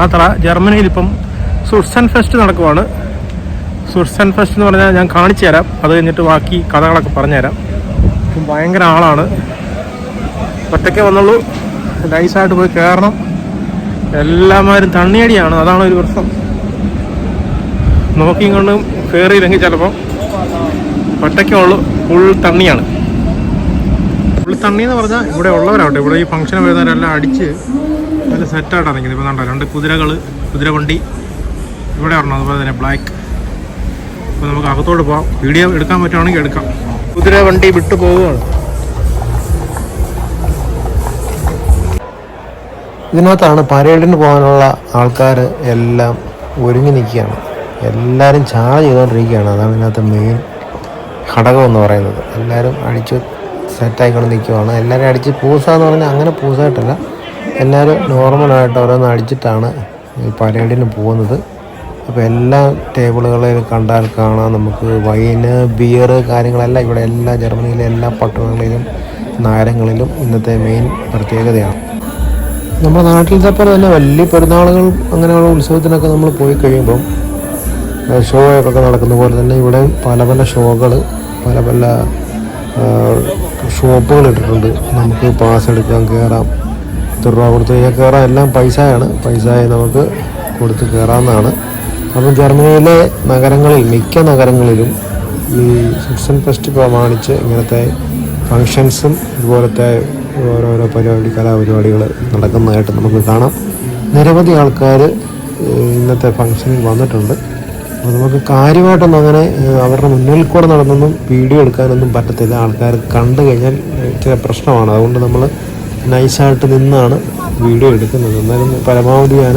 യാത്ര ജർമ്മനിയിൽ ഇപ്പം സുർസൻ ഫെസ്റ്റ് നടക്കുവാണ്. സുർസൻ ഫെസ്റ്റ് എന്ന് പറഞ്ഞാൽ ഞാൻ കാണിച്ചു തരാം. അത് കഴിഞ്ഞിട്ട് ബാക്കി കഥകളൊക്കെ പറഞ്ഞുതരാം. ഇപ്പം ഭയങ്കര ആളാണ്. ഒറ്റയ്ക്ക് വന്നുള്ളൂ. നൈസായിട്ട് പോയി കയറണം. എല്ലാമാരും തണ്ണിയടിയാണ്. അതാണ് ഒരു പ്രശ്നം. നോക്കിയും കൊണ്ടും കയറിയില്ലെങ്കിൽ ചിലപ്പോൾ ഒറ്റയ്ക്കേ ഉള്ളൂ. ഫുൾ തണ്ണിയാണ്. ഫുൾ തണ്ണി എന്ന് പറഞ്ഞാൽ ഇവിടെ ഉള്ളവരാവട്ടെ. ഇവിടെ ഈ ഫംഗ്ഷൻ വരുന്നവരെല്ലാം അടിച്ച് നല്ല സെറ്റായിട്ട് നിൽക്കുന്നത്. ഇപ്പോൾ കണ്ടോ രണ്ട് കുതിരകൾ കുതിരവണ്ടി. ഇവിടെ ഒരെണ്ണം അതുപോലെ തന്നെ ബ്ലാക്ക് അപ്പോൾ നമുക്ക് അകത്തോട്ട് പോകാം വീഡിയോ എടുക്കാൻ പറ്റുവാണെങ്കിൽ എടുക്കാം. കുതിര വണ്ടി വിട്ടു പോവുകയാണ്. ഇതിനകത്താണ് പരേഡിന് പോകാനുള്ള ആൾക്കാർ എല്ലാം ഒരുങ്ങി നിൽക്കുകയാണ്. എല്ലാവരും ചാർജ് ചെയ്തുകൊണ്ടിരിക്കുകയാണ്. അതാണ് ഇതിനകത്ത് മെയിൻ ഘടകം എന്ന് പറയുന്നത്. എല്ലാവരും അടിച്ച് സെറ്റായിക്കൊണ്ട് നിൽക്കുവാണ്. എല്ലാവരും അടിച്ച് പൂസാന്ന് പറഞ്ഞാൽ അങ്ങനെ പൂസായിട്ടല്ല. എല്ലാവരും നോർമലായിട്ട് ഓരോന്ന് അടിച്ചിട്ടാണ് ഈ പരേഡിന് പോകുന്നത്. അപ്പോൾ എല്ലാ ടേബിളുകളിലും കണ്ടാൽ കാണാം. നമുക്ക് വൈന് ബിയർ കാര്യങ്ങളെല്ലാം ഇവിടെ എല്ലാ ജർമ്മനിയിലെ എല്ലാ പട്ടണങ്ങളിലും നഗരങ്ങളിലും ഇന്നത്തെ മെയിൻ പ്രത്യേകതയാണ്. നമ്മുടെ നാട്ടിലത്തെ പോലെ തന്നെ വലിയ പെരുന്നാളുകൾ അങ്ങനെയുള്ള ഉത്സവത്തിനൊക്കെ നമ്മൾ പോയി കഴിയുമ്പം ഷോയൊക്കെ നടക്കുന്ന പോലെ തന്നെ ഇവിടെ പല പല ഷോകൾ പല പല ഷോപ്പുകൾ ഇട്ടിട്ടുണ്ട്. നമുക്ക് പാസ് എടുക്കാൻ കയറാം എത്ര രൂപ കൊടുത്ത് കഴിഞ്ഞാൽ കയറാം. എല്ലാം പൈസയാണ്. പൈസയെ നമുക്ക് കൊടുത്ത് കയറാമെന്നാണ് അപ്പം ജർമ്മനിയിലെ നഗരങ്ങളിൽ മിക്ക നഗരങ്ങളിലും ഈ സിക്സൺ ഫെസ്റ്റ് പ്രമാണിച്ച് ഇങ്ങനത്തെ ഫങ്ഷൻസും ഇതുപോലത്തെ ഓരോരോ പരിപാടി കലാപരിപാടികൾ നടക്കുന്നതായിട്ട് നമുക്ക് കാണാം. നിരവധി ആൾക്കാർ ഇന്നത്തെ ഫങ്ഷനിൽ വന്നിട്ടുണ്ട്. അപ്പോൾ നമുക്ക് കാര്യമായിട്ടൊന്നും അങ്ങനെ അവരുടെ മുന്നിൽ കൂടെ നടന്നൊന്നും വീഡിയോ എടുക്കാനൊന്നും പറ്റത്തില്ല. ആൾക്കാർ കണ്ടു കഴിഞ്ഞാൽ ചില പ്രശ്നമാണ്. അതുകൊണ്ട് നമ്മൾ നൈസായിട്ട് നിന്നാണ് വീഡിയോ എടുക്കുന്നത്. എന്നാലും പരമാവധി ഞാൻ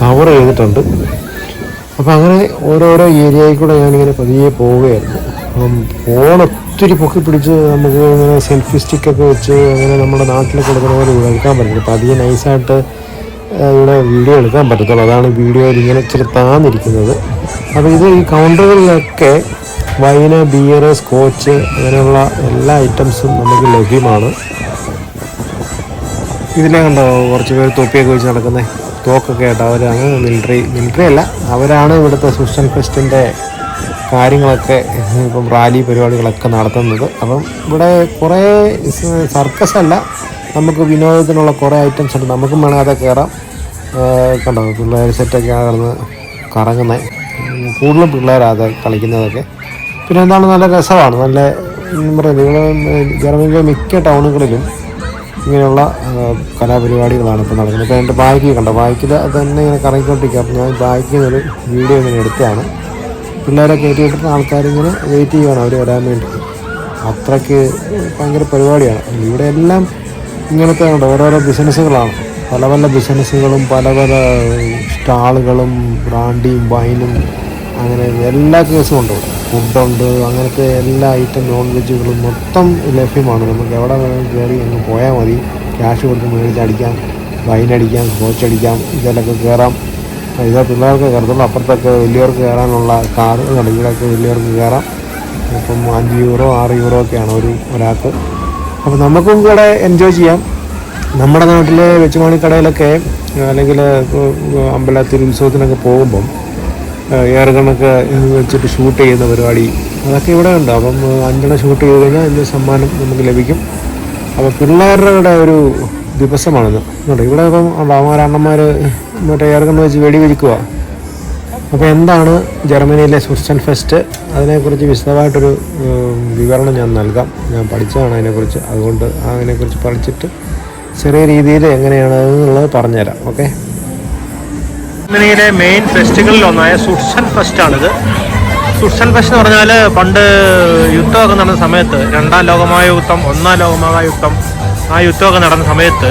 കവർ ചെയ്തിട്ടുണ്ട്. അപ്പോൾ അങ്ങനെ ഓരോരോ ഏരിയയിൽ കൂടെ ഞാനിങ്ങനെ പതിയെ പോവുകയായിരുന്നു. അപ്പം ഫോൺ ഒത്തിരി പൊക്കി പിടിച്ച് നമുക്ക് ഇങ്ങനെ സെൽഫി സ്റ്റിക്കൊക്കെ വെച്ച് അങ്ങനെ നമ്മുടെ നാട്ടിൽ കൊടുക്കുന്ന പോലെ ഇവിടെ എടുക്കാൻ പറ്റില്ല പതിയെ നൈസായിട്ട് ഏഹ്, ഇവിടെ വീഡിയോ എടുക്കാൻ പറ്റത്തുള്ളൂ. അതാണ് വീഡിയോയിൽ ഇങ്ങനെ ഇച്ചിരി താന്നിരിക്കുന്നത്. അപ്പോൾ ഇത് ഈ കൗണ്ടറുകളിലൊക്കെ വൈന ബിയർ സ്കോച്ച് അങ്ങനെയുള്ള എല്ലാ ഐറ്റംസും നമുക്ക് ലഭ്യമാണ്. ഇതിലെ കണ്ടോ? കുറച്ച് പേര് തൊപ്പിയൊക്കെ വെച്ച് നടക്കുന്നത് തോക്കൊക്കെ ആയിട്ട് അവരാണ് മിലിറ്ററി മിലിറ്ററി അല്ല അവരാണ് ഇവിടുത്തെ സുഷൻ ഫെസ്റ്റിന്റെ കാര്യങ്ങളൊക്കെ ഇപ്പം റാലി പരിപാടികളൊക്കെ നടത്തുന്നത്. അപ്പം ഇവിടെ കുറേ സർക്കസ് അല്ല നമുക്ക് വിനോദത്തിനുള്ള കുറേ ഐറ്റംസ് ഉണ്ട്. നമുക്കും വേണമെങ്കിൽ അതൊക്കെ കയറാം കണ്ടോ? പിള്ളേർ സെറ്റൊക്കെ കിടന്ന് കറങ്ങുന്നത് കൂടുതലും പിള്ളേരാണ് കളിക്കുന്നതൊക്കെ. പിന്നെ എന്താണ്? നല്ല രസമാണ്. നല്ല എന്താ പറയുക നിങ്ങൾ ജർമ്മനിയിലെ മിക്ക ടൗണുകളിലും ഇങ്ങനെയുള്ള കലാപരിപാടികളാണ് ഇപ്പോൾ നടക്കുന്നത്. ഇപ്പോൾ എന്റെ ബാഗ് കണ്ടോ? ബാഗിൽ അത് തന്നെ ഇങ്ങനെ കറങ്ങിക്കൊണ്ടിരിക്കുക. അപ്പോൾ ഞാൻ ബാഗിൽ നിന്നൊരു വീഡിയോ ഇങ്ങനെ എടുത്തതാണ് പിള്ളേരെ കയറ്റിയിട്ട് ആൾക്കാരിങ്ങനെ വെയിറ്റ് ചെയ്യുകയാണ് അവർ വരാൻ വേണ്ടി. അത്രയ്ക്ക് ഭയങ്കര പരിപാടിയാണ്. ഇവിടെ എല്ലാം ഇങ്ങനത്തെ ഉണ്ട് ഓരോരോ ബിസിനസ്സുകളാണ് പല പല ബിസിനസ്സുകളും പല പല സ്റ്റാളുകളും ബ്രാൻഡിയും വൈനും അങ്ങനെ എല്ലാ കേസും ഉണ്ട് ഇവിടെ. ഫുഡുണ്ട് അങ്ങനത്തെ എല്ലാ ഐറ്റം നോൺ വെജുകളും മൊത്തം ലഭ്യമാണ്. നമുക്ക് എവിടെ വേണമെങ്കിലും കയറി അങ്ങ് പോയാൽ മതി. ക്യാഷ് കൊടുത്ത് മേടിച്ച് അടിക്കാം വൈൻ അടിക്കാം സ്കോച്ച് അടിക്കാം ഇതിലൊക്കെ കയറാം ഇത് പിള്ളേർക്ക് കയറത്തുള്ളൂ അപ്പുറത്തൊക്കെ വലിയവർക്ക് കയറാനുള്ള കാർ ഇവിടെയൊക്കെ വലിയവർക്ക് കയറാം ഇപ്പം അഞ്ച് യൂറോ ആറ് യൂറോ ഒക്കെയാണ് ഒരു ഒരാൾക്ക്. അപ്പോൾ നമുക്കും കൂടെ എൻജോയ് ചെയ്യാം. നമ്മുടെ നാട്ടിലെ വെച്ചുമാണിക്കടയിലൊക്കെ അല്ലെങ്കിൽ അമ്പലത്തിൽ ഉത്സവത്തിനൊക്കെ പോകുമ്പം കണക്ക് വെച്ചിട്ട് ഷൂട്ട് ചെയ്യുന്ന പരിപാടി. അതൊക്കെ ഇവിടെ ഉണ്ട്. അപ്പം അഞ്ചെണ്ണം ഷൂട്ട് ചെയ്ത് കഴിഞ്ഞാൽ അതിന്റെ സമ്മാനം നമുക്ക് ലഭിക്കും. അപ്പോൾ പിള്ളേരുടെ ഒരു ദിവസമാണിത്. കേട്ടോ ഇവിടെ ഇപ്പം അമ്മമാർ അണ്ണന്മാർ മറ്റേ ഏറെക്കണ്ണം വെച്ച് വെടി വെടിക്കുക അപ്പോൾ എന്താണ് ജർമ്മനിയിലെ സുസ്റ്റൻ ഫെസ്റ്റ്? അതിനെക്കുറിച്ച് വിശദമായിട്ടൊരു വിവരണം ഞാൻ നൽകാം. ഞാൻ പഠിച്ചതാണ് അതിനെക്കുറിച്ച്. അതുകൊണ്ട് അതിനെക്കുറിച്ച് പഠിച്ചിട്ട് ചെറിയ രീതിയിൽ എങ്ങനെയാണ് എന്നുള്ളത് പറഞ്ഞുതരാം. ഓക്കെ? ജർമ്മനിയിലെ മെയിൻ ഫെസ്റ്റുകളിൽ ഒന്നായ സുഷൻ ഫെസ്റ്റ് ആണിത്. സുഷൻ ഫെസ്റ്റ് എന്ന് പറഞ്ഞാൽ പണ്ട് യുദ്ധമൊക്കെ നടന്ന സമയത്ത് രണ്ടാം ലോകമഹായുദ്ധം ഒന്നാം ലോകമഹായുദ്ധം ആ യുദ്ധമൊക്കെ നടന്ന സമയത്ത്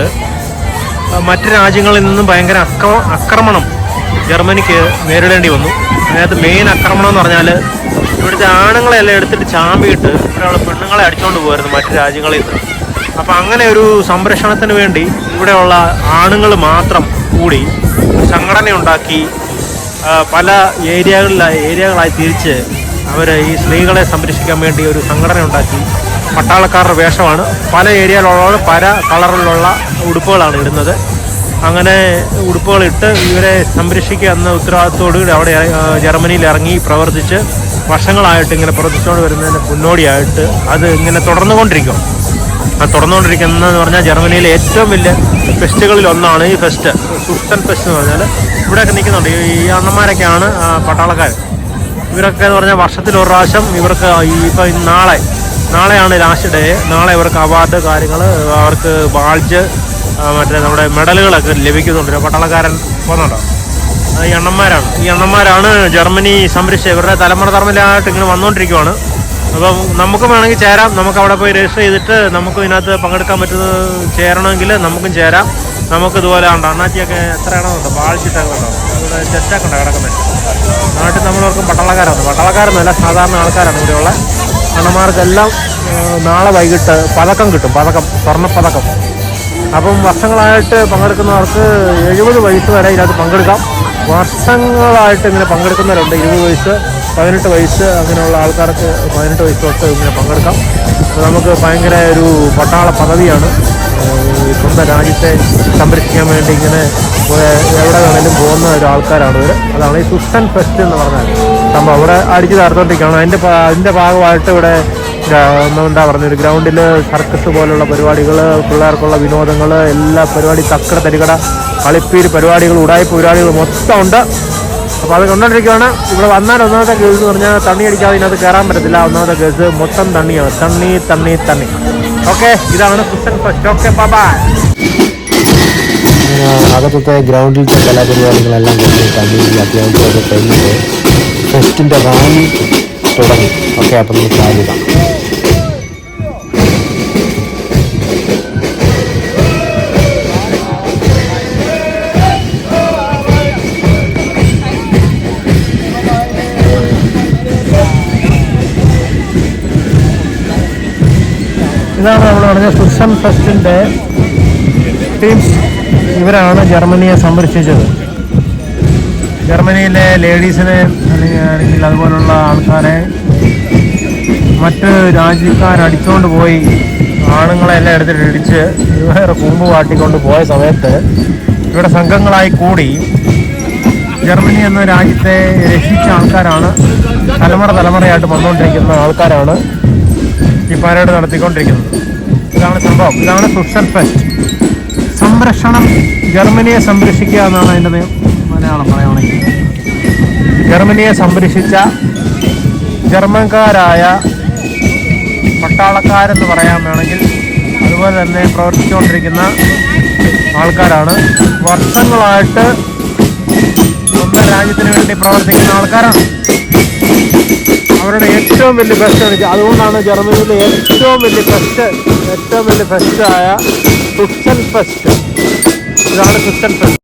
മറ്റു രാജ്യങ്ങളിൽ നിന്നും ഭയങ്കര അക്രമ ആക്രമണം ജർമ്മനിക്ക് നേരിടേണ്ടി വന്നു. അതിനകത്ത് മെയിൻ ആക്രമണം എന്ന് പറഞ്ഞാൽ ഇവിടുത്തെ ആണുങ്ങളെല്ലാം എടുത്തിട്ട് ചാമ്പിയിട്ട് ഇവിടെയുള്ള പെണ്ണുങ്ങളെ അടിച്ചുകൊണ്ട് പോകുമായിരുന്നു മറ്റു രാജ്യങ്ങളിൽ നിന്ന്. അപ്പം അങ്ങനെ ഒരു സംരക്ഷണത്തിന് വേണ്ടി ഇവിടെയുള്ള ആണുങ്ങൾ മാത്രം കൂടി സംഘടന ഉണ്ടാക്കി പല ഏരിയകളിലായി ഏരിയകളായി തിരിച്ച് അവർ ഈ സ്ത്രീകളെ സംരക്ഷിക്കാൻ വേണ്ടി ഒരു സംഘടന ഉണ്ടാക്കി. പട്ടാളക്കാരുടെ വേഷമാണ്. പല ഏരിയയിലുള്ളവർ പല കളറിലുള്ള ഉടുപ്പുകളാണ് ഇടുന്നത്. അങ്ങനെ ഉടുപ്പുകളിട്ട് ഇവരെ സംരക്ഷിക്കുക എന്ന ഉത്തരവാദിത്തോടുകൂടി അവിടെ ജർമ്മനിയിൽ ഇറങ്ങി പ്രവർത്തിച്ച് വർഷങ്ങളായിട്ട് ഇങ്ങനെ പ്രവർത്തിച്ചുകൊണ്ട് വരുന്നതിന് മുന്നോടിയായിട്ട് അത് ഇങ്ങനെ തുടർന്നുകൊണ്ടിരിക്കും. തുറന്നുകൊണ്ടിരിക്കുന്നതെന്ന് പറഞ്ഞാൽ ജർമ്മനിയിലെ ഏറ്റവും വലിയ ഫെസ്റ്റുകളിൽ ഒന്നാണ് ഈ ഫെസ്റ്റ്. സുഷ്ടൻ ഫെസ്റ്റ് എന്ന് പറഞ്ഞാൽ ഇവിടെയൊക്കെ നിൽക്കുന്നുണ്ട്. ഈ- അണ്ണന്മാരൊക്കെയാണ് പട്ടാളക്കാർ ഇവരൊക്കെ എന്ന് പറഞ്ഞാൽ വർഷത്തിൽ ഒരു പ്രാവശ്യം ഇവർക്ക് ഈ ഇപ്പം നാളെ നാളെയാണ് ലാസ്റ്റ് ഡേ നാളെ ഇവർക്ക് അവാർഡ് കാര്യങ്ങൾ അവർക്ക് ബാൾജ് മറ്റേ നമ്മുടെ മെഡലുകളൊക്കെ ലഭിക്കുന്നുണ്ട്. പട്ടാളക്കാരൻ വന്നുണ്ടോ ഈ അണ്ണന്മാരാണ്. ഈ അണ്ണന്മാരാണ് ജർമ്മനി സംരക്ഷിച്ച ഇവരുടെ തലമുറ തലമുറയായിട്ട് ഇങ്ങനെ വന്നുകൊണ്ടിരിക്കുവാണ്. അപ്പം നമുക്ക് വേണമെങ്കിൽ ചേരാം. നമുക്ക് അവിടെ പോയി രജിസ്റ്റർ ചെയ്തിട്ട് നമുക്ക് ഇതിനകത്ത് പങ്കെടുക്കാൻ പറ്റുന്നത് ചേരണമെങ്കിൽ നമുക്കും ചേരാം. നമുക്ക് ഇതുപോലെ ഉണ്ട് അണ്ണാച്ചിയൊക്കെ എത്ര എണ്ണമുണ്ട് പാഴ്ചിട്ടൊക്കെ ഉണ്ടോ? ഇവിടെ ചെറ്റൊക്കെ ഉണ്ടോ കിടക്കുന്നത് നാട്ടിൽ നമ്മളവർക്കും പട്ടാളക്കാരാണ്. പട്ടാളക്കാരൊന്നുമല്ല സാധാരണ ആൾക്കാരാണ് ഇവിടെയുള്ള. അണ്ണന്മാർക്കെല്ലാം നാളെ വൈകിട്ട് പതക്കം കിട്ടും. പതക്കം സ്വർണപ്പതക്കം. അപ്പം വർഷങ്ങളായിട്ട് പങ്കെടുക്കുന്നവർക്ക് എഴുപത് വയസ്സ് വരെ ഇതിനകത്ത് പങ്കെടുക്കാം. വർഷങ്ങളായിട്ട് ഇങ്ങനെ പങ്കെടുക്കുന്നവരുണ്ട് ഇരുപത് വയസ്സ്. പതിനെട്ട് വയസ്സ് അങ്ങനെയുള്ള ആൾക്കാർക്ക് പതിനെട്ട് വയസ്സ് തൊട്ട് ഇങ്ങനെ പങ്കെടുക്കാം. നമുക്ക് ഭയങ്കര ഒരു പട്ടാള പദവിയാണ്. സ്വന്തം രാജ്യത്തെ സംരക്ഷിക്കാൻ വേണ്ടി ഇങ്ങനെ എവിടെ വേണേലും പോകുന്ന ഒരു ആൾക്കാരാണ് ഇവർ അതാണ് ഈ സുസ്തൻ ഫെസ്റ്റ് എന്ന് പറഞ്ഞാൽ സംഭവം. അവിടെ അടിച്ചു തകർത്തോണ്ടിരിക്കുകയാണ്. അതിന്റെ അതിന്റെ ഭാഗമായിട്ട് ഇവിടെ എന്താ പറഞ്ഞ ഒരു ഗ്രൗണ്ടിൽ സർക്കസ് പോലുള്ള പരിപാടികൾ പിള്ളേർക്കുള്ള വിനോദങ്ങൾ എല്ലാ പരിപാടി തക്കട തരികട കളിപ്പീര് പരിപാടികൾ ഉടായ്പ പരിപാടികൾ മൊത്തം ഉണ്ട്. അപ്പോൾ അത് കണ്ടോണ്ടിരിക്കുകയാണ് ഇവിടെ വന്നാൽ ഒന്നാമത്തെ കേസ് എന്ന് പറഞ്ഞാൽ തണ്ണി അടിക്കാതെ ഇതിനകത്ത് കയറാൻ പറ്റത്തില്ല. ഒന്നാമത്തെ കേസ് മൊത്തം തണ്ണിയാണ്. തണ്ണി തണ്ണി തണ്ണി. ഓക്കെ ഇതാണ് ക്രിസ്ത്യൻ ഫസ്റ്റ് ഓക്കെ അകത്തത്തെ ഗ്രൗണ്ടിലത്തെ കലാപരിപാടികളെല്ലാം കഴിഞ്ഞ് കഴിഞ്ഞ് അത്യാവശ്യമൊക്കെ കഴിഞ്ഞിട്ട് ഫെസ്റ്റിന്റെ റാലി തുടങ്ങി. ഓക്കെ അപ്പം നമുക്ക് റാലി ഇതാണ് നമ്മൾ പറഞ്ഞ സുഷൻ ഫെസ്റ്റിന്റെ ടീംസ് ഇവരാണ് ജർമ്മനിയെ സംരക്ഷിച്ചത്. ജർമ്മനിയിലെ ലേഡീസിനെ അല്ലെങ്കിൽ അതുപോലുള്ള ആൾക്കാരെ മറ്റ് രാജ്യക്കാരടിച്ചുകൊണ്ട് പോയി ആണുങ്ങളെല്ലാം എടുത്തിട്ട് ഇടിച്ച് ഇവരെ കൂമ്പ് വാട്ടിക്കൊണ്ട് പോയ സമയത്ത് ഇവിടെ സംഘങ്ങളായി കൂടി ജർമ്മനി എന്ന രാജ്യത്തെ രക്ഷിച്ച ആൾക്കാരാണ് തലമുറ തലമുറയായിട്ട് വന്നുകൊണ്ടിരിക്കുന്ന ആൾക്കാരാണ്. പരേഡ് നടത്തിക്കൊണ്ടിരിക്കുന്നത്. ഇതാണ് സംഭവം. ഇതാണ് സുഷൻ ഫെസ്റ്റ്. സംരക്ഷണം ജർമ്മനിയെ സംരക്ഷിക്കുക എന്നാണ് അതിന്റെ മലയാളം പറയുകയാണെങ്കിൽ ജർമ്മനിയെ സംരക്ഷിച്ച ജർമ്മൻകാരായ പട്ടാളക്കാരെന്ന് പറയാൻ വേണമെങ്കിൽ അതുപോലെ തന്നെ പ്രവർത്തിച്ചുകൊണ്ടിരിക്കുന്ന ആൾക്കാരാണ്. വർഷങ്ങളായിട്ട് സ്വന്തം രാജ്യത്തിന് വേണ്ടി പ്രവർത്തിക്കുന്ന ആൾക്കാരാണ്. അവരുടെ ഏറ്റവും വലിയ ബെസ്റ്റ് ആണ്. അതുകൊണ്ടാണ് ജർമ്മനിയിലെ ഏറ്റവും വലിയ ഫെസ്റ്റ് ഏറ്റവും വലിയ ഫെസ്റ്റ് ആയ ക്രിസ്ത്യൻ ഫെസ്റ്റ് ഇതാണ് ക്രിസ്ത്യൻ ഫെസ്റ്റ്